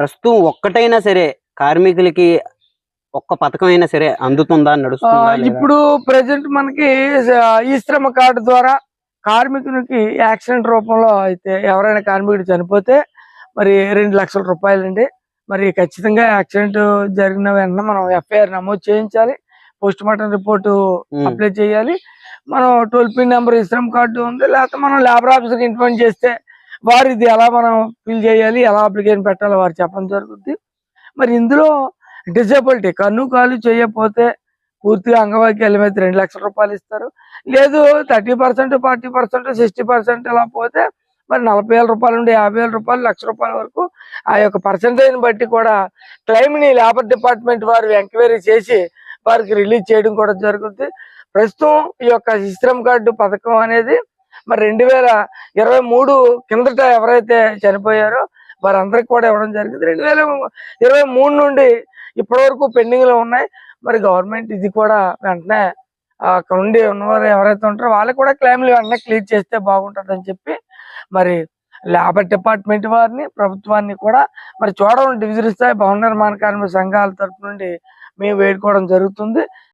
ప్రస్తుతం ఒక్కటైనా సరే కార్మికులకి ఒక్క పథకం అయినా సరే అందుతుందా నడుస్తుందా? ఇప్పుడు ప్రజెంట్ మనకి ఈ శ్రమ కార్డు ద్వారా కార్మికునికి యాక్సిడెంట్ రూపంలో అయితే ఎవరైనా కార్మికుడు చనిపోతే మరి రెండు లక్షల రూపాయలండి. మరి ఖచ్చితంగా యాక్సిడెంట్ జరిగిన వెంటనే మనం ఎఫ్ఐఆర్ నమోదు చేయించాలి. పోస్ట్ మార్టం రిపోర్టు అప్లై చేయాలి. మనం టోల్ పిన్ నెంబర్ ఇస్త్రం కార్డు ఉంది లేకపోతే మనం లేబర్ ఆఫీసర్కి ఇన్ఫార్మ్ చేస్తే వారు ఇది ఎలా మనం ఫిల్ చేయాలి ఎలా అప్లికేషన్ పెట్టాలో వారు చెప్పడం జరుగుతుంది మరి ఇందులో డిజబిలిటీ కన్ను కాలు చేయకపోతే పూర్తిగా అంగవైకల్యం మీద రెండు లక్షల రూపాయలు ఇస్తారు. లేదు thirty percent forty percent sixty percent ఇలా పోతే మరి నలభై వేల రూపాయల నుండి యాభై వేల రూపాయలు లక్ష రూపాయల వరకు ఆ యొక్క పర్సెంటేజ్ బట్టి కూడా క్లైమ్ని లేబర్ డిపార్ట్మెంట్ వారు ఎంక్వైరీ చేసి వారికి రిలీజ్ చేయడం కూడా జరుగుతుంది ప్రస్తుతం ఈ యొక్క శ్రమ్ కార్డు పథకం అనేది మరి రెండు వేల ఇరవై మూడు కిందట ఎవరైతే చనిపోయారో వారందరికి కూడా ఇవ్వడం జరిగింది. రెండు వేల ఇరవై మూడు నుండి ఇప్పటి వరకు పెండింగ్లో ఉన్నాయి. మరి గవర్నమెంట్ ఇది కూడా వెంటనే అక్కడ ఉండి ఉన్నవారు ఎవరైతే ఉంటారో వాళ్ళకి కూడా క్లెయిమ్లు వెంటనే క్లియర్ చేస్తే బాగుంటుంది అని చెప్పి మరి లేబర్ డిపార్ట్మెంట్ వారిని ప్రభుత్వాన్ని కూడా మరి చూడడం డివిజన్ స్థాయి భవన నిర్మాణ కార్మిక సంఘాల తరపు నుండి మేము వేడుకోవడం జరుగుతుంది.